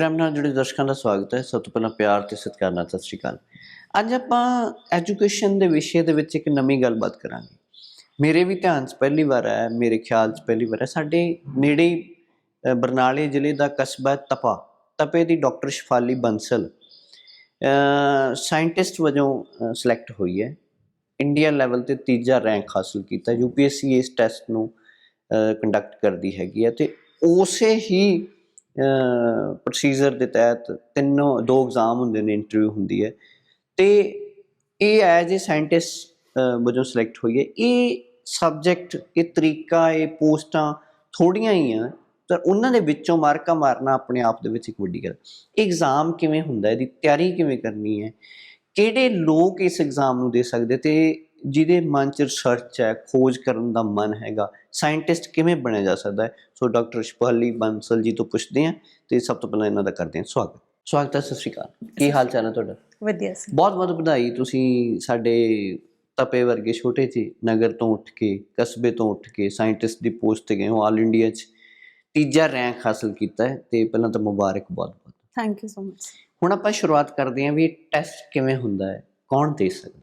Programme ਨਾਲ ਜੁੜੇ ਦਰਸ਼ਕਾਂ ਦਾ ਸਵਾਗਤ ਹੈ। ਸਭ ਤੋਂ ਪਹਿਲਾਂ ਪਿਆਰ ਤੇ ਸਤਿਕਾਰ ਨਾਲ ਸਤਿ ਸ਼੍ਰੀ ਅਕਾਲ। ਅੱਜ ਆਪਾਂ ਐਜੂਕੇਸ਼ਨ ਦੇ ਵਿਸ਼ੇ ਦੇ ਵਿੱਚ ਇੱਕ ਨਵੀਂ ਗੱਲਬਾਤ ਕਰਾਂਗੇ। ਮੇਰੇ ਵੀ ਧਿਆਨ 'ਚ ਪਹਿਲੀ ਵਾਰ ਹੈ ਮੇਰੇ ਖਿਆਲ 'ਚ ਪਹਿਲੀ ਵਾਰ ਹੈ ਸਾਡੇ ਨੇੜੇ ਬਰਨਾਲੇ ਜ਼ਿਲ੍ਹੇ ਦਾ ਕਸਬਾ ਤਪਾ। ਤਪੇ ਦੀ ਡਾਕਟਰ ਸ਼ਫਾਲੀ ਬੰਸਲ ਸਾਇੰਟਿਸਟ ਵਜੋਂ ਸਿਲੈਕਟ ਹੋਈ ਹੈ। ਇੰਡੀਆ ਲੈਵਲ ਤੇ ਤੀਜਾ ਰੈਂਕ ਹਾਸਲ ਕੀਤਾ। ਯੂਪੀਐਸਸੀ ਇਸ ਟੈਸਟ ਨੂੰ ਕੰਡਕਟ ਕਰਦੀ ਹੈਗੀ ਹੈ। ਤੇ ਉਸੇ ਹੀ ਪ੍ਰੋਸੀਜਰ ਦੇ ਤਹਿਤ ਤਿੰਨੋਂ, ਦੋ ਐਗਜ਼ਾਮ ਹੁੰਦੇ ਨੇ ਇੰਟਰਵਿਊ ਹੁੰਦੀ ਹੈ। ਤੇ ਇਹ ਐਜ਼ ਅ ਸਾਇੰਟਿਸਟ ਵਜੋਂ ਸਿਲੈਕਟ ਹੋਈ ਹੈ। ਇਹ ਸਬਜੈਕਟ ਇਹ ਤਰੀਕਾ, ਇਹ ਪੋਸਟਾਂ ਥੋੜੀਆਂ ਹੀ ਆ, ਤਾਂ ਉਹਨਾਂ ਦੇ ਵਿੱਚੋਂ ਮਾਰਕਾ ਮਾਰਨਾ ਆਪਣੇ ਆਪ ਦੇ ਵਿੱਚ ਇੱਕ ਵੱਡੀ ਗੱਲ। ਐਗਜ਼ਾਮ ਕਿਵੇਂ ਹੁੰਦਾ ਇਹਦੀ ਤਿਆਰੀ ਕਿਵੇਂ ਕਰਨੀ ਹੈ? ਕਿਹੜੇ ਲੋਕ ਇਸ ਐਗਜ਼ਾਮ ਨੂੰ ਦੇ ਸਕਦੇ? ਤੇ ਜਿਹਦੇ ਮਨ ਚ ਰਿਸਰਚ ਹੈ ਖੋਜ ਕਰਨ ਦਾ ਮਨ ਹੈਗਾ ਸਾਇੰਟਿਸਟ ਕਿਵੇਂ ਬਣਿਆ ਜਾ ਸਕਦਾ ਹੈ? ਸੋ ਡਾਕਟਰ ਸ਼ਪਾਲੀ ਬੰਸਲ ਜੀ ਤੋਂ ਪੁੱਛਦੇ ਹਾਂ ਤੇ ਸਭ ਤੋਂ ਪਹਿਲਾਂ ਇਹਨਾਂ ਦਾ ਕਰਦੇ ਹਾਂ ਸਵਾਗਤ। ਸਵਾਗਤ ਹੈ ਸਤਿ ਸ਼੍ਰੀ ਅਕਾਲ। ਕੀ ਹਾਲ ਚਾਲ ਹੈ ਤੁਹਾਡਾ? ਵਧੀਆ ਸੀ ਬਹੁਤ ਬਹੁਤ ਵਧਾਈ। ਤੁਸੀਂ ਸਾਡੇ ਤਪੇ ਵਰਗੇ ਛੋਟੇ ਜਿਹੇ ਨਗਰ ਤੋਂ ਉੱਠ ਕੇ ਕਸਬੇ ਤੋਂ ਉੱਠ ਕੇ ਸਾਇੰਟਿਸਟ ਦੀ ਪੋਸਟ ਤੇ ਗਏ ਹੋ ਆਲ ਇੰਡੀਆ 'ਚ ਤੀਜਾ ਰੈਂਕ ਹਾਸਲ ਕੀਤਾ ਹੈ ਤੇ ਪਹਿਲਾਂ ਤਾਂ ਮੁਬਾਰਕ ਬਹੁਤ ਬਹੁਤ। ਥੈਂਕ ਯੂ ਸੋ ਮਚ ਹੁਣ ਆਪਾਂ ਸ਼ੁਰੂਆਤ ਕਰਦੇ ਹਾਂ ਵੀ ਟੈਸਟ ਕਿਵੇਂ ਹੁੰਦਾ ਹੈ? ਕੌਣ ਦੇ ਸਕਦਾ?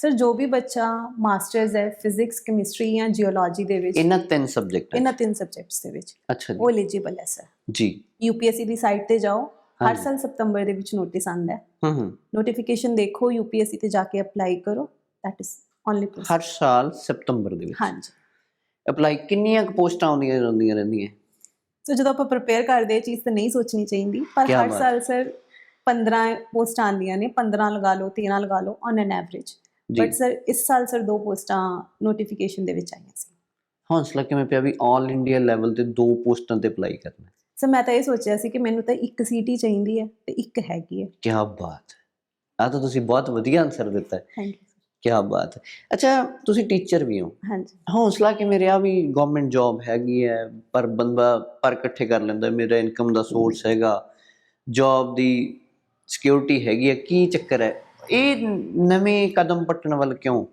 ਸਰ ਜੋ ਵੀ ਬੱਚਾ ਮਾਸਟਰਸ ਹੈ ਫਿਜ਼ਿਕਸ ਕੈਮਿਸਟਰੀ ਜਾਂ ਜੀਓਲੋਜੀ ਦੇ ਵਿੱਚ ਇਹਨਾਂ ਤਿੰਨ ਸਬਜੈਕਟ ਇਹਨਾਂ ਤਿੰਨ ਸਬਜੈਕਟਸ ਦੇ ਵਿੱਚ। ਅੱਛਾ ਜੀ। ਉਹ ਐਲੀਜੀਬਲ ਹੈ ਸਰ। ਜੀ। ਯੂਪੀਐਸਸੀ ਦੀ ਸਾਈਟ ਤੇ ਜਾਓ। ਹਰ। ਸਾਲ ਸਤੰਬਰ ਦੇ ਵਿੱਚ ਨੋਟਿਸ ਆਉਂਦਾ ਹੈ। ਹੂੰ ਹੂੰ। ਨੋਟੀਫਿਕੇਸ਼ਨ ਦੇਖੋ ਯੂਪੀਐਸਸੀ ਤੇ ਜਾ ਕੇ ਅਪਲਾਈ ਕਰੋ। ਦੈਟ ਇਜ਼ ਓਨਲੀ ਹਰ ਸਾਲ ਸਤੰਬਰ ਦੇ ਵਿੱਚ। ਹਾਂਜੀ। ਅਪਲਾਈ ਕਿੰਨੀਆਂ ਕੁ ਪੋਸਟਾਂ ਆਉਂਦੀਆਂ ਰਹਿੰਦੀਆਂ ਰਹਿੰਦੀਆਂ? ਸੋ ਜਦੋਂ ਆਪਾਂ ਪ੍ਰਪੇਅਰ ਕਰਦੇ ਇਹ ਚੀਜ਼ ਤਾਂ ਨਹੀਂ ਸੋਚਣੀ ਚਾਹੀਦੀ। ਪਰ ਹਰ। ਸਾਲ ਸਰ 15 ਪੋਸਟਾਂ ਆਉਂਦੀਆਂ ਨੇ। 15 ਲਗਾ ਲਓ 13 ਲਗਾ ਲਓ on an average but sir ਇਸ ਸਾਲ ਸਰ ਦੋ ਪੋਸਟਾਂ ਨੋਟੀਫਿਕੇਸ਼ਨ ਦੇ ਵਿੱਚ ਆਈਆਂ ਸੀ। ਹੌਸਲਾ ਕਿਵੇਂ ਪਿਆ ਵੀ ਆਲ ਇੰਡੀਆ ਲੈਵਲ ਤੇ ਦੋ ਪੋਸਟਾਂ ਤੇ ਅਪਲਾਈ ਕਰਨਾ ਹੈ? ਸੋ ਮੈਂ ਤਾਂ ਇਹ ਸੋਚਿਆ ਸੀ ਕਿ ਮੈਨੂੰ ਤਾਂ ਇੱਕ ਸੀਟ ਹੀ ਚਾਹੀਦੀ ਹੈ ਤੇ ਇੱਕ ਹੈਗੀ ਹੈ। ਕੀ ਬਾਤ ਆ ਤਾਂ ਤੁਸੀਂ ਬਹੁਤ ਵਧੀਆ ਆਨਸਰ ਦਿੱਤਾ ਹੈ। ਥੈਂਕ ਯੂ ਕੀ ਬਾਤ ਹੈ। ਅੱਛਾ ਤੁਸੀਂ ਟੀਚਰ ਵੀ ਹੋ। ਹਾਂਜੀ। ਹੌਸਲਾ ਕਿਵੇਂ ਰਿਹਾ ਵੀ ਗਵਰਨਮੈਂਟ ਜੌਬ ਹੈਗੀ ਹੈ ਪਰ ਬੰਦਾ ਪਰ ਇਕੱਠੇ ਕਰ ਲੈਂਦਾ ਮੇਰਾ ਇਨਕਮ ਦਾ ਸੋਰਸ ਹੈਗਾ ਜੌਬ ਦੀ ਸਿਕਿਉਰਿਟੀ ਹੈਗੀ ਹੈ ਕੀ ਚੱਕਰ ਹੈ? ਇਹ ਨਵੇਂ ਕਦਮ ਪੱਟਣ ਵੱਲ ਕਿਉਂ?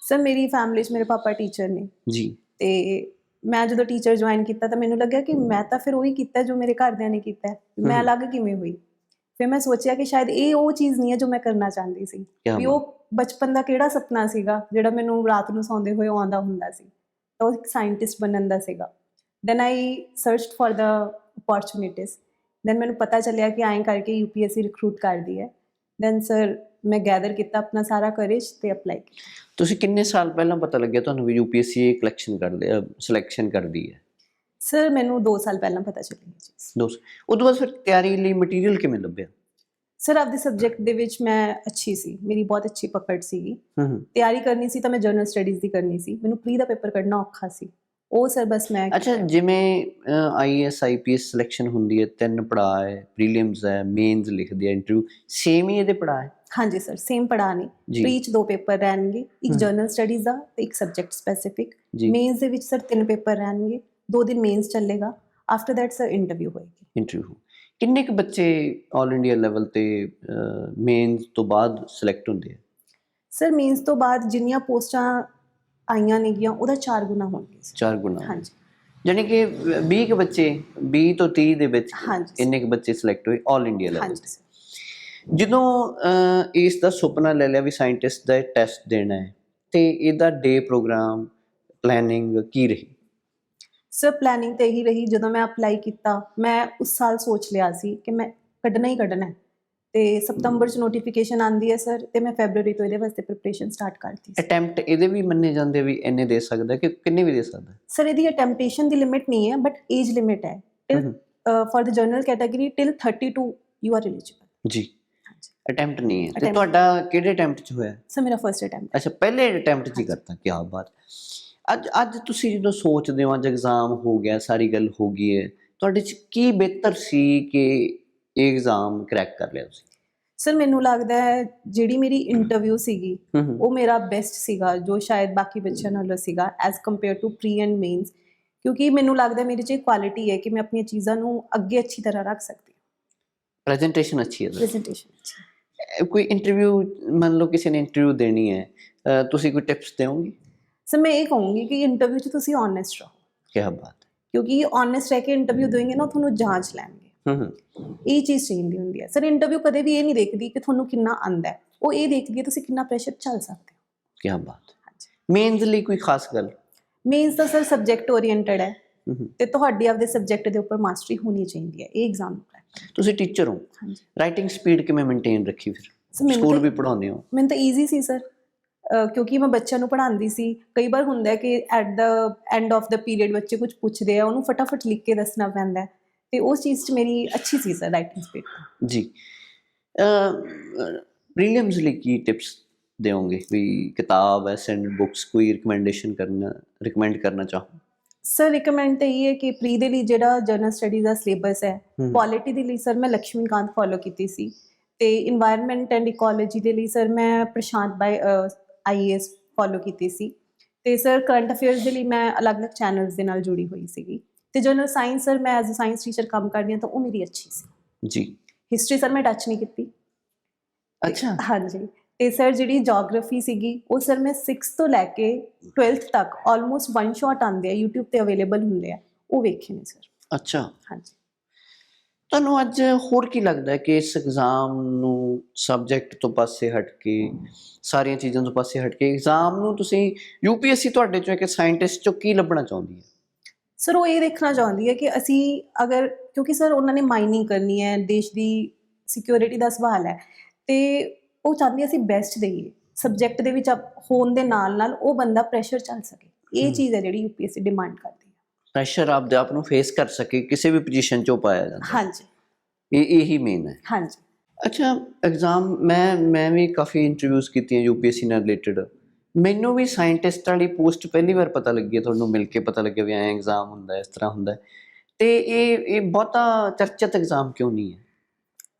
ਸਰ ਮੇਰੀ ਫੈਮਿਲੀ 'ਚ ਮੇਰੇ ਪਾਪਾ ਟੀਚਰ ਨੇ। ਜੀ। ਤੇ ਮੈਂ ਜਦੋਂ ਟੀਚਰ ਜੁਆਇਨ ਕੀਤਾ ਤਾਂ ਮੈਨੂੰ ਲੱਗਿਆ ਕਿ ਮੈਂ ਤਾਂ ਫਿਰ ਉਹੀ ਕੀਤਾ ਜੋ ਮੇਰੇ ਘਰਦਿਆਂ ਨੇ ਕੀਤਾ। ਮੈਂ। ਅਲੱਗ ਕਿਵੇਂ ਹੋਈ? ਫਿਰ ਮੈਂ ਸੋਚਿਆ ਕਿ ਸ਼ਾਇਦ ਇਹ ਉਹ ਚੀਜ਼ ਨਹੀਂ ਹੈ ਜੋ ਮੈਂ ਕਰਨਾ ਚਾਹੁੰਦੀ ਸੀ। ਕੀ ਵੀ ਉਹ ਬਚਪਨ ਦਾ ਕਿਹੜਾ ਸੁਪਨਾ ਸੀਗਾ ਜਿਹੜਾ ਮੈਨੂੰ ਰਾਤ ਨੂੰ ਸੌਂਦੇ ਹੋਏ ਆਉਂਦਾ ਹੁੰਦਾ ਸੀ। ਤਾਂ ਉਹ ਇੱਕ ਸਾਇੰਟਿਸਟ ਬਣਨ ਦਾ ਸੀਗਾ। Then I searched for the opportunities then ਮੈਨੂੰ ਪਤਾ ਚੱਲਿਆ ਕਿ ਐਂ ਕਰਕੇ ਯੂਪੀਐਸਸੀ ਰਿਕਰੂਟ ਕਰਦੀ ਹੈ। ਦੈਨ ਸਰ ਮੈਂ ਗੈਦਰ ਕੀਤਾ ਆਪਣਾ ਸਾਰਾ ਕਰੇਜ ਤੇ ਅਪਲਾਈ ਕੀਤਾ। ਤੁਸੀਂ ਕਿੰਨੇ ਸਾਲ ਪਹਿਲਾਂ ਪਤਾ ਲੱਗਿਆ ਤੁਹਾਨੂੰ ਵੀ ਯੂਪੀਐਸਸੀ ਕਲੈਕਸ਼ਨ ਕਰਦੇ ਸਿਲੈਕਸ਼ਨ ਕਰਦੀ ਹੈ? ਸਰ ਮੈਨੂੰ 2 ਸਾਲ ਪਹਿਲਾਂ ਪਤਾ ਚੱਲੀ ਚੀਜ਼ ਦੋਸਤ ਉਦੋਂ ਬਾਅਦ ਫਿਰ ਤਿਆਰੀ ਲਈ ਮਟੀਰੀਅਲ ਕਿਵੇਂ ਲੱਭਿਆ? ਸਰ ਆਪਦੇ ਸਬਜੈਕਟ ਦੇ ਵਿੱਚ ਮੈਂ ਅੱਛੀ ਸੀ। ਮੇਰੀ ਬਹੁਤ ਅੱਛੀ ਪਕੜ ਸੀਗੀ। ਤਿਆਰੀ ਕਰਨੀ ਸੀ ਤਾਂ ਮੈਂ ਜਰਨਲ ਸਟੱਡੀਜ਼ ਦੀ ਕਰਨੀ ਸੀ। ਮੈਨੂੰ ਪ੍ਰੀ ਦਾ ਪੇਪਰ ਕੱਢਣਾ ਔਖਾ ਸੀ। ਉਹ ਸਰ ਬਸ ਮੈਂ ਅੱਛਾ ਜਿਵੇਂ ਆਈਐਸ ਆਈਪੀਐਸ ਸਿਲੈਕਸ਼ਨ ਹੁੰਦੀ ਹੈ ਤਿੰਨ ਪੜਾਅ ਹੈ ਪ੍ਰੀਲਿਮਸ ਹੈ ਮੇਨਸ ਲਿਖਦੇ ਆ ਇੰਟਰਵਿਊ ਸੇਮ ਹੀ ਇਹਦੇ ਪੜਾਅ ਹੈ? ਹਾਂਜੀ ਸਰ ਸੇਮ ਪੜਾ ਨਹੀਂ ਜੀ। ਪ੍ਰੀ ਚ ਦੋ ਪੇਪਰ ਰਹਿਣਗੇ ਇੱਕ। ਜਰਨਲ ਸਟੱਡੀਜ਼ ਦਾ ਤੇ ਇੱਕ ਸਬਜੈਕਟ ਸਪੈਸੀਫਿਕ ਮੇਨਸ ਦੇ ਵਿੱਚ ਸਰ ਤਿੰਨ ਪੇਪਰ ਰਹਿਣਗੇ ਦੋ ਦਿਨ ਮੇਨਸ ਚੱਲੇਗਾ ਆਫਟਰ ਦੈਟ ਸਰ ਇੰਟਰਵਿਊ ਹੋਏਗੀ। ਇੰਟਰਵਿਊ ਕਿੰਨੇ ਕੁ ਬੱਚੇ 올 ਇੰਡੀਆ ਲੈਵਲ ਤੇ ਮੇਨਸ ਤੋਂ ਬਾਅਦ ਸਿਲੈਕਟ ਹੁੰਦੇ ਆ? ਸਰ ਮੇਨਸ ਤੋਂ ਬਾਅਦ ਜਿੰਨੀਆਂ ਪੋਸਟਾਂ ਆਈਆਂ ਨੇਗੀਆਂ ਉਹਦਾ 4 ਗੁਣਾ ਹੋਣਗੇ। ਚਾਰ ਗੁਣਾ ਹਾਂਜੀ ਯਾਨੀ ਕਿ 20 ਕੁ ਬੱਚੇ 20 ਤੋਂ 30 ਦੇ ਵਿੱਚ ਹਾਂਜੀ sir। ਇੰਨੇ ਕੁ ਬੱਚੇ ਸਿਲੈਕਟ ਹੋਏ 올 ਇੰਡੀਆ ਲੈਵਲ ਹਾਂਜੀ sir। ਜਦੋਂ ਅਹ, ਇਸ ਦਾ ਸੁਪਨਾ ਲੈ ਲਿਆ ਵੀ ਸਾਇੰਟਿਸਟ ਦਾ ਟੈਸਟ ਦੇਣਾ ਹੈ ਤੇ ਇਹਦਾ ਡੇ ਪ੍ਰੋਗਰਾਮ ਪਲੈਨਿੰਗ ਕੀ ਰਹੀ ਸਰ ਪਲੈਨਿੰਗ ਤੇ ਇਹੀ ਰਹੀ ਜਦੋਂ ਮੈਂ ਅਪਲਾਈ ਕੀਤਾ ਮੈਂ ਉਸ ਸਾਲ ਸੋਚ ਲਿਆ ਸੀ ਕਿ ਮੈਂ ਕੱਢਣਾ ਹੀ ਕੱਢਣਾ ਹੈ ਤੇ ਸਤੰਬਰ ਚ ਨੋਟੀਫਿਕੇਸ਼ਨ ਆਂਦੀ ਹੈ ਸਰ ਤੇ ਮੈਂ ਫੈਬਰੂਰੀ ਤੋਂ ਇਹਦੇ ਵਾਸਤੇ ਪ੍ਰਿਪਰੇਸ਼ਨ ਸਟਾਰਟ ਕਰਤੀ ਸੀ। ਅਟੈਂਪਟ ਇਹਦੇ ਵੀ ਮੰਨੇ ਜਾਂਦੇ ਵੀ ਇੰਨੇ ਦੇ ਸਕਦਾ ਕਿ ਕਿੰਨੇ ਵੀ ਦੇ ਸਕਦਾ ਸਰ ਇਹਦੀ ਅਟੈਂਪਟੇਸ਼ਨ ਦੀ ਲਿਮਿਟ ਨਹੀਂ ਹੈ ਬਟ ਏਜ ਲਿਮਿਟ ਹੈ। Till for the general category till 32 you are eligible ਜੀ। ਅਟੈਂਪਟ ਨਹੀਂ ਹੈ। ਤੇ ਤੁਹਾਡਾ ਕਿਹੜੇ ਅਟੈਂਪਟ ਚ ਹੋਇਆ? ਸਰ ਮੇਰਾ ਫਰਸਟ ਅਟੈਂਪਟ ਅੱਛਾ ਪਹਿਲੇ ਅਟੈਂਪਟ ਹੀ ਕਰਤਾ ਕੀ ਬਾਤ। ਅੱਜ ਅੱਜ ਤੁਸੀਂ ਜਦੋਂ ਸੋਚਦੇ ਹੋ ਅੱਜ ਐਗਜ਼ਾਮ ਹੋ ਗਿਆ ਸਾਰੀ ਗੱਲ ਹੋ ਗਈ ਹੈ ਤੁਹਾਡੇ ਚ ਕੀ ਬਿਹਤਰ ਸੀ ਕਿ ਇਹ ਐਗਜ਼ਾਮ ਕਰੈਕ ਕਰ ਲਿਆ ਤੁਸੀਂ? ਸਰ ਮੈਨੂੰ ਲੱਗਦਾ ਹੈ ਜਿਹੜੀ ਮੇਰੀ ਇੰਟਰਵਿਊ ਸੀਗੀ ਉਹ ਮੇਰਾ ਬੈਸਟ ਸੀਗਾ ਜੋ ਸ਼ਾਇਦ ਬਾਕੀ ਬੱਚਿਆਂ ਨਾਲੋਂ ਸੀਗਾ as compare to pre and mains ਕਿਉਂਕਿ ਮੈਨੂੰ ਲੱਗਦਾ ਮੇਰੇ 'ਚ ਕੁਆਲਿਟੀ ਹੈ ਕਿ ਮੈਂ ਆਪਣੀਆਂ ਚੀਜ਼ਾਂ ਨੂੰ ਅੱਗੇ ਅੱਛੀ ਤਰ੍ਹਾਂ ਰੱਖ ਸਕਦੀ ਹਾਂ। ਪ੍ਰੈਜੈਂਟੇਸ਼ਨ ਅੱਛੀ ਹੈ। ਪ੍ਰੈਜੈਂਟੇਸ਼ਨ ਕੋਈ ਇੰਟਰਵਿਊ ਮੰਨ ਲਓ ਕਿਸੇ ਨੇ ਇੰਟਰਵਿਊ ਦੇਣੀ ਹੈ ਤੁਸੀਂ ਕੋਈ ਟਿਪਸ ਦਿਓਗੇ? ਸਰ ਮੈਂ ਇਹ ਕਹੂੰਗੀ ਕਿ ਇੰਟਰਵਿਊ 'ਚ ਤੁਸੀਂ ਓਨੈਸਟ ਰਹੋ। ਕੀ ਬਾਤ ਕਿਉਂਕਿ ਓਨੈਸਟ ਰਹਿ ਕੇ ਇੰਟਰਵਿਊ ਦੋਗੇ ਨਾ ਤੁਹਾਨੂੰ ਜਾਂਚ ਲੈਣਗੇ। ਹੂੰ ਇਹ ਚੀਜ਼ ਚਾਹੀਦੀ ਹੁੰਦੀ ਹੈ। ਸਰ ਇੰਟਰਵਿਊ ਕਦੇ ਵੀ ਇਹ ਨਹੀਂ ਦੇਖਦੀ ਕਿ ਤੁਹਾਨੂੰ ਕਿੰਨਾ ਆਂਦਾ ਹੈ। ਉਹ ਇਹ ਦੇਖਦੀ ਹੈ ਤੁਸੀਂ ਕਿੰਨਾ ਪ੍ਰੈਸ਼ਰ ਚੱਲ ਸਕਦੇ ਹੋ। ਕੀ ਬਾਤ। ਮੇਨਸ ਲਈ ਕੋਈ ਖਾਸ ਗੱਲ? ਮੇਨਸ ਤਾਂ ਸਰ ਸਬਜੈਕਟ ਓਰੀਐਂਟਡ ਹੈ। ਤੇ ਤੁਹਾਡੀ ਆਪਦੇ ਸਬਜੈਕਟ ਦੇ ਉੱਪਰ ਮਾਸਟਰੀ ਹੋਣੀ ਚਾਹੀਦੀ ਹੈ। ਇਹ ਐਗਜ਼ਾਮ ਤੁਸੀਂ ਟੀਚਰ ਹੋ। ਹਾਂਜੀ। ਰਾਈਟਿੰਗ ਸਪੀਡ ਕਿਵੇਂ ਮੇਨਟੇਨ ਰੱਖੀ ਫਿਰ? ਸਕੂਲ ਵੀ ਪੜਾਉਂਦੇ ਹੋ। ਮੈਨੂੰ ਤਾਂ ਈਜ਼ੀ ਸੀ ਸਰ ਕਿਉਂਕਿ ਮੈਂ ਬੱਚਿਆਂ ਨੂੰ ਪੜ੍ਹਾਉਂਦੀ ਸੀ। ਕਈ ਵਾਰ ਹੁੰਦਾ ਹੈ ਕਿ at the end of the period ਬੱਚੇ ਕੁਝ ਪੁੱਛਦੇ ਆ ਉਹਨੂੰ ਫਟਾਫਟ ਲਿਖ ਕੇ ਦੱਸਣਾ ਪੈਂਦਾ ਹੈ। ਤੇ ਉਸ ਚੀਜ਼ 'ਚ ਮੇਰੀ ਅੱਛੀ ਚੀਜ਼ ਹੈ ਰਾਈਟਿੰਗ ਸਪੀਡ ਜੀ। ਪ੍ਰੀਲੀਮਸ ਲਈ ਕੀ ਟਿਪਸ ਦੇਵੋਗੇ ਵੀ ਕਿਤਾਬ ਐ ਸੈਂਡ ਬੁక్స్ ਕੋਈ ਰეკਮੈਂਡੇਸ਼ਨ ਕਰਨਾ ਰეკਮੈਂਡ ਕਰਨਾ ਚਾਹੋ? ਸਰ ਰეკਮੈਂਡ ਤਾਂ ਇਹ ਹੈ ਕਿ ਪ੍ਰੀ ਦੇ ਲਈ ਜਿਹੜਾ ਜਰਨਲ ਸਟੱਡੀ ਦਾ ਸਿਲੇਬਸ ਹੈ ਕੁਆਲਿਟੀ ਦੇ ਲਈ ਸਰ ਮੈਂ ਲక్ష్ਮੀਕਾਂਤ ਫੋਲੋ ਕੀਤੀ ਸੀ ਤੇ এনवायरमेंट ਐਂਡ ਇਕੋਲੋਜੀ ਦੇ ਲਈ ਸਰ ਮੈਂ ਪ੍ਰਸ਼ਾਂਤ ਬਾਈ ਆਈਐਸ ਫੋਲੋ ਕੀਤੀ ਸੀ ਤੇ ਸਰ ਕਰੰਟ ਅਫੇਅਰਸ ਦੇ ਲਈ ਮੈਂ ਅਲੱਗ-ਅਲੱਗ ਚੈਨਲਸ ਦੇ ਨਾਲ ਜੁੜੀ ਹੋਈ ਸੀਗੀ। ਤੇ ਜਨਰਲ ਸਾਇੰਸ ਸਰ ਮੈਂ ਐਜ਼ ਅ ਸਾਇੰਸ ਟੀਚਰ ਕੰਮ ਕਰਦੀ ਹਾਂ ਤਾਂ ਉਹ ਮੇਰੀ ਅੱਛੀ ਸੀ। ਜੀ। ਹਿਸਟਰੀ ਸਰ ਮੈਂ ਟੱਚ ਨਹੀਂ ਕੀਤੀ। ਅੱਛਾ। ਹਾਂਜੀ। ਤੇ ਸਰ ਜਿਹੜੀ ਜੀਓਗ੍ਰਾਫੀ ਸੀਗੀ ਉਹ ਸਰ ਮੈਂ 6th ਤੋਂ ਲੈ ਕੇ 12th ਤੱਕ ਆਲਮੋਸਟ ਵਨ ਸ਼ਾਟ ਆਉਂਦੇ ਆ YouTube ਤੇ ਅਵੇਲੇਬਲ ਹੁੰਦੇ ਆ ਉਹ ਵੇਖੇ ਨੇ ਸਰ ਅੱਛਾ। ਹਾਂਜੀ। ਤੁਹਾਨੂੰ ਅੱਜ ਹੋਰ ਕੀ ਲੱਗਦਾ ਹੈ ਕਿ ਇਸ ਐਗਜ਼ਾਮ ਨੂੰ ਸਬਜੈਕਟ ਤੋਂ ਪਾਸੇ ਹਟ ਕੇ ਸਾਰੀਆਂ ਚੀਜ਼ਾਂ ਤੋਂ ਪਾਸੇ ਹਟ ਕੇ ਐਗਜ਼ਾਮ ਨੂੰ ਤੁਸੀਂ ਯੂਪੀਐਸਸੀ ਤੁਹਾਡੇ ਚੋਂ ਇੱਕ ਸਾਇੰਟਿਸਟ ਚੋਂ ਕੀ ਲੱਭਣਾ ਚਾਹੁੰਦੀ ਹੈ? ਸਰ ਉਹ ਇਹ ਦੇਖਣਾ ਚਾਹੁੰਦੀ ਹੈ ਕਿ ਅਸੀਂ ਅਗਰ ਕਿਉਂਕਿ ਸਰ ਉਹਨਾਂ ਨੇ ਮਾਈਨਿੰਗ ਕਰਨੀ ਹੈ ਦੇਸ਼ ਦੀ ਸਿਕਿਉਰਿਟੀ ਦਾ ਸਵਾਲ ਹੈ ਤੇ ਉਹ ਚਾਹੁੰਦੀ ਅਸੀਂ ਬੈਸਟ ਦੇਈਏ। ਸਬਜੈਕਟ ਦੇ ਵਿੱਚ ਆਪ- ਹੋਣ ਦੇ ਨਾਲ ਨਾਲ ਉਹ ਬੰਦਾ ਪ੍ਰੈਸ਼ਰ ਚੱਲ ਸਕੇ। ਇਹ। ਚੀਜ਼ ਹੈ ਜਿਹੜੀ ਯੂਪੀਐਸਸੀ ਡਿਮਾਂਡ ਕਰਦੀ ਹੈ। ਪ੍ਰੈਸ਼ਰ ਆਪਦੇ ਆਪ ਨੂੰ ਫੇਸ ਕਰ ਸਕੇ ਕਿਸੇ ਵੀ ਪੋਜੀਸ਼ਨ ਚੋਂ ਪਾਇਆ ਜਾਂਦਾ। ਹਾਂਜੀ। ਇਹ ਇਹੀ ਮੇਨ ਹੈ। ਹਾਂਜੀ। ਅੱਛਾ ਐਗਜ਼ਾਮ ਮੈਂ ਮੈਂ ਵੀ ਕਾਫੀ ਇੰਟਰਵਿਊਜ਼ ਕੀਤੀਆਂ ਯੂਪੀਐਸਸੀ ਨਾਲ ਰਿਲੇਟਡ ਮੈਨੂੰ ਵੀ ਸਾਇੰਟਿਸਟ ਵਾਲੀ ਪੋਸਟ ਪਹਿਲੀ ਵਾਰ ਪਤਾ ਲੱਗੀ ਤੁਹਾਨੂੰ ਮਿਲ ਕੇ ਪਤਾ ਲੱਗਿਆ ਵੀ ਐਂ ਐਗਜ਼ਾਮ ਹੁੰਦਾ ਇਸ ਤਰ੍ਹਾਂ ਹੁੰਦਾ। ਤੇ ਇਹ ਇਹ ਬਹੁਤਾ ਚਰਚਿਤ ਐਗਜ਼ਾਮ ਕਿਉਂ ਨਹੀਂ ਹੈ?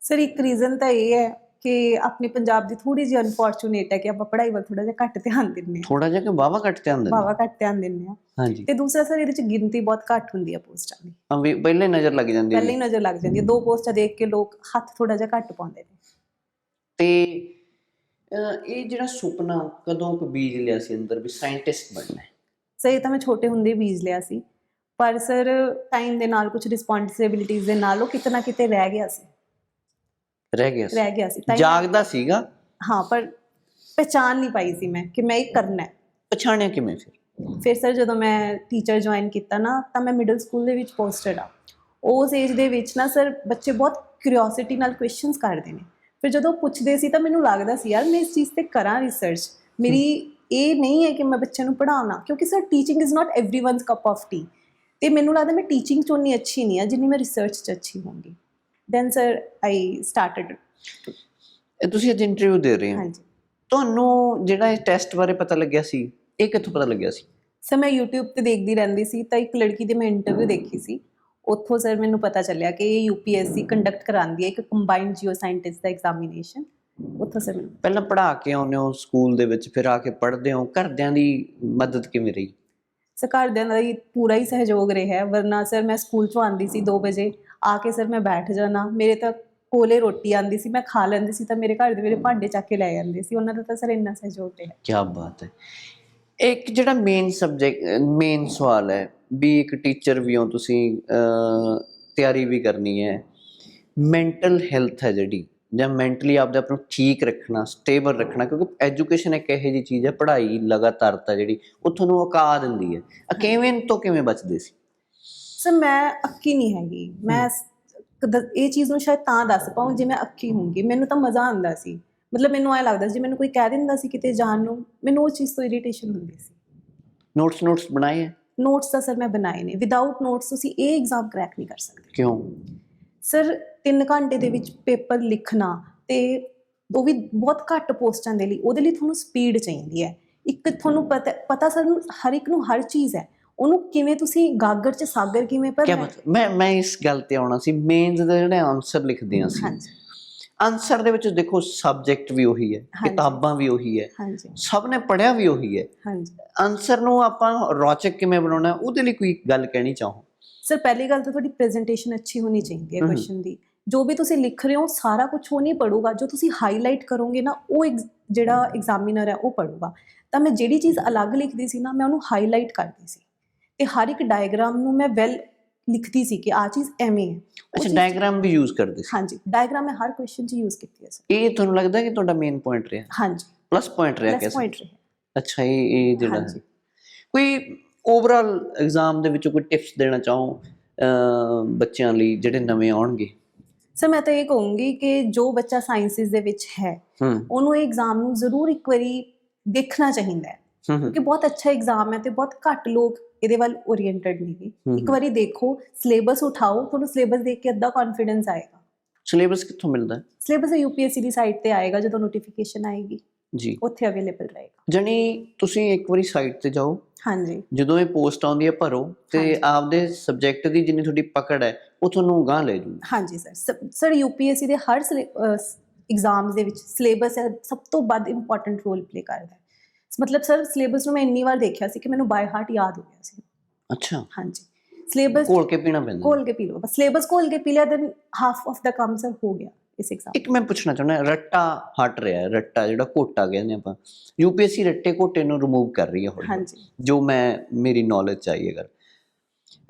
ਸਰ ਇੱਕ ਰੀਜ਼ਨ ਤਾਂ ਇਹ ਹੈ ਕਿ ਆਪਣੇ ਪੰਜਾਬ ਦੀ ਥੋੜੀ ਜਿਹੀ ਅਨਫੋਰਚੂਨੇਟ ਹੈ ਕਿ ਆਪਾਂ ਪੜ੍ਹਾਈ ਵੱਲ ਥੋੜਾ ਜਿਹਾ ਘੱਟ ਧਿਆਨ ਦਿੰਦੇ ਹਾਂ। ਥੋੜਾ ਜਿਹਾ ਕਿ ਵਾਵਾ ਘੱਟ ਧਿਆਨ ਦਿੰਦੇ ਵਾਵਾ ਘੱਟ ਧਿਆਨ ਦਿੰਦੇ ਹਾਂ। ਹਾਂਜੀ। ਤੇ ਦੂਸਰਾ ਸਰ ਇਹਦੇ ਚ ਗਿਣਤੀ ਬਹੁਤ ਘੱਟ ਹੁੰਦੀ ਹੈ ਪੋਸਟਾਂ ਦੀ। ਹਾਂ ਵੀ ਪਹਿਲੇ ਨਜ਼ਰ ਲੱਗ ਜਾਂਦੀ ਪਹਿਲਾਂ ਹੀ ਹੈ ਨਜ਼ਰ ਲੱਗ ਜਾਂਦੀ ਹੈ। ਦੋ ਪੋਸਟਾਂ ਦੇਖ ਕੇ ਲੋਕ ਹੱਥ ਥੋੜਾ ਜਿਹਾ ਘੱਟ ਪਾਉਂਦੇ ਨੇ। ਤੇ ਇਹ ਜਿਹੜਾ ਸੁਪਨਾ ਕਦੋਂ ਕੁ ਬੀਜ ਲਿਆ ਸੀ ਅੰਦਰ ਵੀ ਸਾਇੰਟਿਸਟ ਬਣਨਾ ਹੈ? ਸਰ ਇਹ ਤਾਂ ਮੈਂ ਛੋਟੇ ਹੁੰਦੇ ਬੀਜ ਲਿਆ ਸੀ। ਪਰ ਸਰ ਟਾਈਮ ਦੇ ਨਾਲ ਕੁਝ ਰਿਸਪੌਂਸਿਬਿਲਿਟੀਜ਼ ਦੇ ਨਾਲ ਉਹ ਕਿਤੇ ਨਾ ਕਿਤੇ ਰਹਿ ਗਿਆ ਸੀ। ਰਹਿ ਗਿਆ ਸੀ। ਰਹਿ ਗਿਆ ਸੀ। ਜਾਗਦਾ ਸੀਗਾ? ਹਾਂ ਪਰ ਪਛਾਣ ਨਹੀਂ ਪਾਈ ਸੀ ਮੈਂ ਕਿ ਮੈਂ ਇਹ ਕਰਨਾ ਹੈ। ਪਛਾਣਿਆ ਕਿਵੇਂ ਫਿਰ? ਫਿਰ ਸਰ ਜਦੋਂ ਮੈਂ ਟੀਚਰ ਜੁਆਇਨ ਕੀਤਾ ਨਾ ਤਾਂ ਮੈਂ ਮਿਡਲ ਸਕੂਲ ਦੇ ਵਿੱਚ ਪੋਸਟਡ ਆ ਉਸ ਏਜ ਦੇ ਵਿੱਚ ਨਾ ਸਰ ਬੱਚੇ ਬਹੁਤ ਕਿਉਰਿਓਸਿਟੀ ਨਾਲ ਕੁਐਸਚਨਸ ਕਰਦੇ ਨੇ। ਫਿਰ ਜਦੋਂ ਉਹ ਪੁੱਛਦੇ ਸੀ ਤਾਂ ਮੈਨੂੰ ਲੱਗਦਾ ਸੀ ਯਾਰ ਮੈਂ ਇਸ ਚੀਜ਼ ਤੇ ਕਰਾਂ ਰਿਸਰਚ ਮੇਰੀ ਇਹ ਨਹੀਂ ਹੈ ਕਿ ਮੈਂ ਬੱਚਿਆਂ ਨੂੰ ਪੜ੍ਹਾਉਣਾ ਕਿਉਂਕਿ sir teaching is not everyone's cup of tea ਤੇ ਮੈਨੂੰ ਲੱਗਦਾ ਮੈਂ ਟੀਚਿੰਗ ਚ ਉਨੀ ਅੱਛੀ ਨਹੀਂ ਆ ਜਿੰਨੀ ਮੈਂ ਰਿਸਰਚ ਚ ਅੱਛੀ ਹੋਵਾਂਗੀ ਦੈਨ ਸਰ ਆਈ ਸਟਾਰਟਡ ਇਹ ਤੁਸੀਂ ਅੱਜ ਇੰਟਰਵਿਊ ਦੇ ਰਹੇ ਹੋ ਹਾਂਜੀ ਤੁਹਾਨੂੰ ਜਿਹੜਾ ਇਹ ਟੈਸਟ ਬਾਰੇ ਪਤਾ ਲੱਗਿਆ ਸੀ ਇਹ ਕਿੱਥੋਂ ਪਤਾ ਲੱਗਿਆ ਸੀ ਸਰ ਮੈਂ YouTube ਤੇ ਦੇਖਦੀ ਰਹਿੰਦੀ ਸੀ ਤਾਂ ਇੱਕ ਲੜਕੀ ਦੀ ਮੈਂ ਇੰਟਰਵਿਊ ਦੇਖੀ ਸੀ ਉੱਥੋਂ ਸਰ ਮੈਨੂੰ ਪਤਾ ਚੱਲਿਆ ਕਿ ਇਹ UPSC ਕੰਡਕਟ ਕਰਾਉਂਦੀ ਹੈ ਇੱਕ ਕੰਬਾਈਨਡ ਜੀਓ ਸਾਇੰਟਿਸਟ ਦਾ ਐਗਜ਼ਾਮੀਨੇਸ਼ਨ ਉੱਥੋਂ ਸਰ ਮੈਨੂੰ ਪਹਿਲਾਂ ਪੜ੍ਹਾ ਕੇ ਆਉਂਦੇ ਹੋ ਸਕੂਲ ਦੇ ਵਿੱਚ ਫਿਰ ਆ ਕੇ ਪੜ੍ਹਦੇ ਹੋ। ਘਰਦਿਆਂ ਦੀ ਮਦਦ ਕਿਵੇਂ ਰਹੀ? ਸਰ ਘਰਦਿਆਂ ਦਾ ਹੀ ਪੂਰਾ ਹੀ ਸਹਿਯੋਗ ਰਿਹਾ ਵਰਨਾ ਸਰ ਮੈਂ ਸਕੂਲ ਤੋਂ ਆਂਦੀ ਸੀ 2 ਵਜੇ ਆ ਕੇ ਸਰ ਮੈਂ ਬੈਠ ਜਾਣਾ। ਮੇਰੇ ਤਾਂ ਕੋਲੇ ਰੋਟੀ ਆਂਦੀ ਸੀ ਮੈਂ ਖਾ ਲੈਂਦੀ ਸੀ ਤਾਂ ਮੇਰੇ ਘਰ ਦੇ ਮੇਰੇ ਭਾਂਡੇ ਚੱਕ ਕੇ ਲੈ ਜਾਂਦੇ ਸੀ। ਉਹਨਾਂ ਦਾ ਤਾਂ ਸਰ ਇੰਨਾ ਸਹਿਯੋਗ ਰਿਹਾ। ਕੀ ਬਾਤ ਹੈ। ਇੱਕ ਜਿਹੜਾ ਮੇਨ ਸਬਜੈਕਟ ਮੇਨ ਸਵਾਲ ਹੈ ਵੀ ਇੱਕ ਟੀਚਰ ਵੀ ਹੋ ਤੁਸੀਂ ਤਿਆਰੀ ਵੀ ਕਰਨੀ ਹੈ। ਮੈਂਟਲ ਹੈਲਥ ਹੈ ਜਿਹੜੀ ਜਾਂ ਮੈਂਟਲੀ ਆਪਦੇ ਆਪ ਨੂੰ ਠੀਕ ਰੱਖਣਾ ਸਟੇਬਲ ਰੱਖਣਾ ਕਿਉਂਕਿ ਐਜੂਕੇਸ਼ਨ ਇੱਕ ਇਹੋ ਜਿਹੀ ਚੀਜ਼ ਹੈ ਪੜ੍ਹਾਈ ਲਗਾਤਾਰਤਾ ਜਿਹੜੀ ਉਹ ਤੁਹਾਨੂੰ ਅਕਾ ਦਿੰਦੀ ਹੈ। ਆ ਕਿਵੇਂ ਤੋਂ ਕਿਵੇਂ ਬਚਦੇ ਸੀ? ਸਰ ਮੈਂ ਅੱਕੀ ਨਹੀਂ ਹੈਗੀ। ਮੈਂ ਇਹ ਚੀਜ਼ ਨੂੰ ਸ਼ਾਇਦ ਤਾਂ ਦੱਸ ਪਾਉਂ ਜੇ ਮੈਂ ਅੱਕੀ ਹੋਊਂਗੀ। ਮੈਨੂੰ ਤਾਂ ਮਜ਼ਾ ਆਉਂਦਾ ਸੀ। ਮਤਲਬ ਮੈਨੂੰ ਐ ਲੱਗਦਾ ਸੀ ਜੇ ਮੈਨੂੰ ਕੋਈ ਕਹਿ ਦਿੰਦਾ ਸੀ ਕਿਤੇ ਜਾਣ ਨੂੰ ਮੈਨੂੰ ਉਹ ਚੀਜ਼ ਤੋਂ ਇਰੀਟੇਸ਼ਨ ਹੁੰਦੀ ਸੀ। ਨੋਟਸ ਨੋਟਸ ਬਣਾਏ ਹੈ? ਨੋਟਸ ਤਾਂ ਸਰ ਮੈਂ ਬਣਾਏ ਨੇ। ਵਿਦਆਊਟ ਨੋਟਸ ਤੁਸੀਂ ਇਹ ਐਗਜ਼ਾਮ ਕਰੈਕ ਨਹੀਂ ਕਰ ਸਕਦੇ। ਕਿਉਂ? ਸਰ 3 ਘੰਟੇ ਦੇ ਵਿੱਚ ਪੇਪਰ ਲਿਖਣਾ ਤੇ ਉਹ ਵੀ ਬਹੁਤ ਘੱਟ ਪੋਸਟਾਂ ਦੇ ਲਈ ਉਹਦੇ ਲਈ ਤੁਹਾਨੂੰ ਸਪੀਡ ਚਾਹੀਦੀ ਹੈ। ਇੱਕ ਤੁਹਾਨੂੰ ਪਤਾ ਪਤਾ ਸਰ ਨੂੰ ਹਰ ਇੱਕ ਨੂੰ ਹਰ ਚੀਜ਼ ਹੈ। ਉਹਨੂੰ ਕਿਵੇਂ ਤੁਸੀਂ ਗਾਗਰ ਚ ਸਾਗਰ ਕਿਵੇਂ। ਮਤਲਬ ਮੈਂ ਮੈਂ ਇਸ ਗੱਲ ਤੇ ਆਉਣਾ ਸੀ। ਮੇਨਸ ਦੇ ਜਿਹੜੇ ਆਨਸਰ ਲਿਖਦੇ ਹਾਂ ਸੀ ਹਾਂਜੀ। ਆਨਸਰ ਦੇ ਵਿੱਚ ਦੇਖੋ ਸਬਜੈਕਟ ਵੀ ਉਹੀ ਹੈ। ਕਿਤਾਬਾਂ ਵੀ ਉਹੀ ਹੈ ਸਭ ਨੇ ਪੜ੍ਹਿਆ ਵੀ ਉਹੀ ਹੈ। ਹਾਂਜੀ। ਆਨਸਰ ਨੂੰ ਆਪਾਂ ਰੌਚਕ ਕਿਵੇਂ ਬਣਾਉਣਾ ਉਹਦੇ ਲਈ ਕੋਈ ਗੱਲ ਕਹਿਣੀ ਚਾਹੋ? ਸਰ ਪਹਿਲੀ ਗੱਲ ਤਾਂ ਤੁਹਾਡੀ ਪ੍ਰੈਜੈਂਟੇਸ਼ਨ ਅੱਛੀ ਹੋਣੀ ਚਾਹੀਦੀ ਹੈ। ਕੁਐਸਚਨ ਦੀ। ਜੋ ਵੀ ਤੁਸੀਂ ਲਿਖ ਰਹੇ ਹੋ ਸਾਰਾ ਕੁਝ ਉਹ ਨਹੀਂ ਪੜੂਗਾ ਜੋ ਤੁਸੀਂ ਹਾਈਲਾਈਟ ਕਰੋਗੇ ਨਾ ਉਹ ਜਿਹੜਾ ਐਗਜ਼ਾਮੀਨਰ ਹੈ ਉਹ ਪੜੂਗਾ ਤਾਂ ਮੈਂ ਜਿਹੜੀ ਚੀਜ਼ ਅਲੱਗ ਲਿਖਦੀ ਸੀ ਨਾ ਮੈਂ ਉਹਨੂੰ ਹਾਈਲਾਈਟ ਕਰਦੀ ਸੀ। ਤੇ ਹਰ ਇੱਕ ਡਾਇਗਰਾਮ ਨੂੰ ਮੈਂ ਵੈਲ ਲਿਖਦੀ ਸੀ ਕਿ ਆ ਚੀਜ਼ ਐਵੇਂ ਹੈ। ਅੱਛਾ ਡਾਇਗਰਾਮ ਵੀ ਯੂਜ਼ ਕਰਦੇ ਸੀ। ਹਾਂਜੀ ਡਾਇਗਰਾਮ ਮੈਂ ਹਰ ਕੁਐਸਚਨ 'ਚ ਯੂਜ਼ ਕੀਤੀ ਹੈ ਸਰ ਇਹ ਤੁਹਾਨੂੰ ਲੱਗਦਾ ਕਿ ਤੁਹਾਡਾ ਮੇਨ ਪੁਆਇੰਟ ਰਿਹਾ? ਹਾਂਜੀ। ਪਲੱਸ ਪੁਆਇੰਟ ਰਿਹਾ ਸਕਦੇ ਪੁਆਇੰਟ ਰਿਹਾ। ਅੱਛਾ ਇਹ ਇਹ ਜਿਹੜਾ। ਹੈ ਕੋਈ ਓਵਰਆਲ ਐਗਜ਼ਾਮ ਦੇ ਵਿੱਚ ਕੋਈ ਟਿਪਸ ਦੇਣਾ ਚਾਹੋ ਬੱਚਿਆਂ ਲਈ ਜਿਹੜੇ ਨਵੇਂ ਆਉਣਗੇ? ਸਰ ਮੈਂ ਤਾਂ ਇਹ ਕਹੂੰਗੀ ਕਿ ਜੋ ਬੱਚਾ ਸਾਇੰਸਿਸ ਦੇ ਵਿੱਚ ਹੈ ਉਹਨੂੰ ਇਹ ਐਗਜ਼ਾਮ ਨੂੰ ਜ਼ਰੂਰ ਇੱਕ ਵਾਰੀ ਦੇਖਣਾ ਚਾਹੀਦਾ ਹੈ ਕਿਉਂਕਿ ਬਹੁਤ ਅੱਛਾ ਐਗਜ਼ਾਮ ਹੈ ਤੇ ਬਹੁਤ ਘੱਟ ਲੋਕ ਇਹਦੇ ਵੱਲ ਓਰੀਐਂਟਡ ਨੇਗੇ ਹਮ। ਇੱਕ ਵਾਰੀ ਦੇਖੋ ਸਿਲੇਬਸ ਉਠਾਓ ਤੁਹਾਨੂੰ ਸਿਲੇਬਸ ਦੇਖ ਕੇ ਅੱਧਾ ਕੌਨਫੀਡੈਂਸ ਆਏਗਾ। ਸਿਲੇਬਸ ਕਿੱਥੋਂ ਮਿਲਦਾ ਹੈ? ਸਿਲੇਬਸ ਯੂਪੀਐਸਸੀ ਦੀ ਸਾਈਟ ਤੇ ਆਏਗਾ ਜਦੋਂ ਨੋਟੀਫਿਕੇਸ਼ਨ ਆਏਗੀ। ਜੀ। ਉੱਥੇ ਅਵੇਲੇਬਲ ਰਹੇਗਾ। ਜਣੀ ਤੁਸੀਂ ਇੱਕ ਵਾਰੀ ਸਾਈਟ ਤੇ ਜਾਓ। ਹਾਂਜੀ। ਜਦੋਂ ਇਹ ਪੋਸਟ ਆਉਂਦੀ ਹੈ ਭਰੋ। ਤੇ। ਆਪਦੇ ਸਬਜੈਕਟ ਦੀ ਜਿੰਨੀ ਤੁਹਾਡੀ ਪਕੜ ਹੈ ਉਹ ਤੁਹਾਨੂੰ ਗਾਂ ਲੈ ਜੂ ਹਾਂਜੀ ਸਰ ਸਰ ਯੂਪੀਐਸਸੀ ਦੇ ਹਰ ਐਗਜ਼ਾਮਸ ਦੇ ਵਿੱਚ ਸਿਲੇਬਸ ਸਭ ਤੋਂ ਵੱਧ ਇੰਪੋਰਟੈਂਟ ਰੋਲ ਪਲੇ ਕਰਦਾ ਹੈ। ਮਤਲਬ ਸਰ ਸਿਲੇਬਸ ਨੂੰ ਮੈਂ ਇੰਨੀ ਵਾਰ ਦੇਖਿਆ ਸੀ ਕਿ ਮੈਨੂੰ ਬਾਈ ਹਾਰਟ ਯਾਦ ਹੋ ਗਿਆ ਸੀ। ਅੱਛਾ। ਹਾਂਜੀ। ਸਿਲੇਬਸ ਘੋਲ ਕੇ ਪੀਣਾ ਪੈਂਦਾ। ਕੋਲ ਕੇ ਪੀ ਲਓ। ਬਸ ਸਿਲੇਬਸ ਕੋਲ ਕੇ ਪੀ ਲਿਆ ਦੈਨ ਹਾਫ ਆਫ ਦਾ ਕੰਮ ਸਰ ਹੋ ਗਿਆ ਇਸ ਐਗਜ਼ਾਮ ਇੱਕ ਮੈਂ ਪੁੱਛਣਾ ਚਾਹੁੰਦਾ ਰੱਟਾ ਹਟ ਰਿਹਾ ਹੈ ਰੱਟਾ ਜਿਹੜਾ ਕੋਟਾ ਕਹਿੰਦੇ ਆਪਾਂ। ਯੂਪੀਐਸਸੀ ਰੱਟੇ ਕੋਟੇ ਨੂੰ ਰਿਮੂਵ ਕਰ ਰਹੀ ਹੈ। ਹਾਂਜੀ। ਜੋ ਮੈਂ ਮੇਰੀ ਨੌਲੇਜ ਚ ਆਈ ਹੈ ਗੱਲ।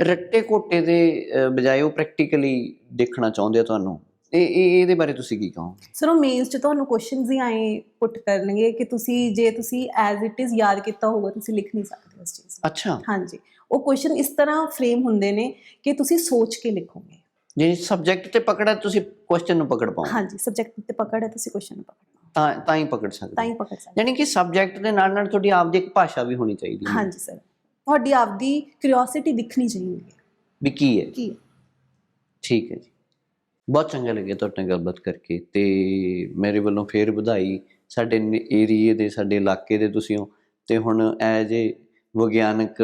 ਰੱਟੇ ਕੋਟੇ ਦੇ ਬਜਾਏ ਉਹ ਪ੍ਰੈਕਟੀਕਲੀ ਦੇਖਣਾ ਚਾਹੁੰਦੇ ਆ ਤੁਹਾਨੂੰ? ਇਹ ਇਹ- ਇਹਦੇ ਬਾਰੇ ਤੁਸੀਂ ਕੀ ਕਹੋ ਸਰ ਉਹ ਮੇਨਸ ਚ ਤੁਹਾਨੂੰ ਕੁਐਸਚਨਸ ਹੀ ਆਏ ਪੁੱਟ ਕਰਨਗੇ ਕਿ ਤੁਸੀਂ ਜੇ ਤੁਸੀਂ ਐਜ਼ ਇਟ ਇਜ਼ ਯਾਦ ਕੀਤਾ ਹੋਊਗਾ ਤੁਸੀਂ ਲਿਖ ਨਹੀਂ ਸਕਦੇ ਉਸ ਚੀਜ਼ ਨੂੰ। ਅੱਛਾ। ਹਾਂਜੀ। ਉਹ ਕੁਐਸਚਨ ਇਸ ਤਰ੍ਹਾਂ ਫਰੇਮ ਹੁੰਦੇ ਨੇ ਕਿ ਤੁਸੀਂ ਸੋਚ ਕੇ ਲਿਖੋਗੇ। ਜੇ ਸਬਜੈਕਟ ਤੇ ਪਕੜ ਹੈ ਤੁਸੀਂ ਕੁਐਸਚਨ ਨੂੰ ਪਕੜ ਪਾਓ ਹਾਂਜੀ ਸਬਜੈਕਟ ਤੇ ਪਕੜ ਹੈ ਤੁਸੀਂ ਕੁਐਸਚਨ ਨੂੰ ਪਕੜਨਾ ਤਾਂ ਤਾਂ ਹੀ ਪਕੜ ਤਾਂ ਸਕਦੇ ਹੀ ਪਕੜ ਸਕਦੇ। ਯਾਨੀ ਕਿ ਸਬਜੈਕਟ ਦੇ ਨਾਲ ਨਾਲ ਤੁਹਾਡੀ ਆਪਦੀ ਇੱਕ ਭਾਸ਼ਾ ਵੀ ਹੋਣੀ ਚਾਹੀਦੀ ਹੈ। ਹਾਂਜੀ ਸਰ ਤੁਹਾਡੀ ਆਪਦੀ ਕਿਉਰਿਓਸਿਟੀ ਦਿਖਣੀ ਚਾਹੀਦੀ ਹੈ। ਵੀ ਕੀ ਹੈ? ਕੀ ਹੈ? ਠੀਕ ਹੈ ਜੀ। ਬਹੁਤ ਚੰਗਾ ਲੱਗਿਆ ਤੁਹਾਡੇ ਨਾਲ ਗੱਲਬਾਤ ਕਰਕੇ ਤੇ ਮੇਰੇ ਵੱਲੋਂ ਫੇਰ ਵਧਾਈ ਸਾਡੇ ਏਰੀਏ ਦੇ, ਸਾਡੇ ਇਲਾਕੇ ਦੇ ਤੁਸੀਂ ਹੋ। ਤੇ ਹੁਣ ਐਜ ਏ ਵਿਗਿਆਨਕ,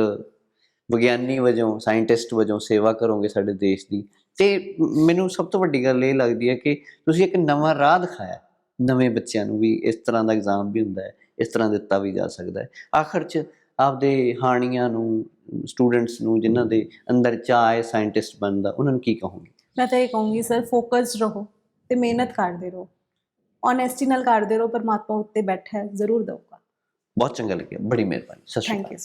ਵਿਗਿਆਨੀ ਵਜੋਂ, ਸਾਇੰਟਿਸਟ ਵਜੋਂ ਸੇਵਾ ਕਰੋਗੇ ਸਾਡੇ ਦੇਸ਼ ਦੀ, ਤੇ ਮੈਨੂੰ ਸਭ ਤੋਂ ਵੱਡੀ ਗੱਲ ਇਹ ਲੱਗਦੀ ਹੈ ਕਿ ਤੁਸੀਂ ਇੱਕ ਨਵਾਂ ਰਾਹ ਦਿਖਾਇਆ ਨਵੇਂ ਬੱਚਿਆਂ ਨੂੰ ਵੀ ਇਸ ਤਰ੍ਹਾਂ ਦਾ ਐਗਜ਼ਾਮ ਵੀ ਹੁੰਦਾ ਹੈ, ਇਸ ਤਰ੍ਹਾਂ ਦਿੱਤਾ ਵੀ ਜਾ ਸਕਦਾ ਹੈ। ਆਖਰ 'ਚ ਆਪਦੇ ਹਾਣੀਆਂ ਨੂੰ ਸਟੂਡੈਂਟਸ ਨੂੰ ਜਿਨ੍ਹਾਂ ਦੇ ਅੰਦਰ ਚਾਹ ਹੈ ਸਾਇੰਟਿਸਟ ਬਣਦਾ ਉਹਨਾਂ ਨੂੰ ਕੀ ਕਹੋਗੇ? ਮੈਂ ਤਾਂ ਇਹ ਕਹੂੰਗੀ ਸਰ ਫੋਕਸਡ ਰਹੋ ਤੇ ਮਿਹਨਤ ਕਰਦੇ ਰਹੋ। ਓਨੈਸਟੀ ਨਾਲ ਕਰਦੇ ਰਹੋ ਪਰਮਾਤਮਾ ਉੱਤੇ ਬੈਠਾ ਹੈ ਜ਼ਰੂਰ ਦਊਗਾ। ਬਹੁਤ ਚੰਗਾ ਲੱਗਿਆ ਬੜੀ ਮਿਹਰਬਾਨੀ ਸਤਿ ਸ਼੍ਰੀ ਥੈਂਕ ਅਕਾਲ। ਯੂ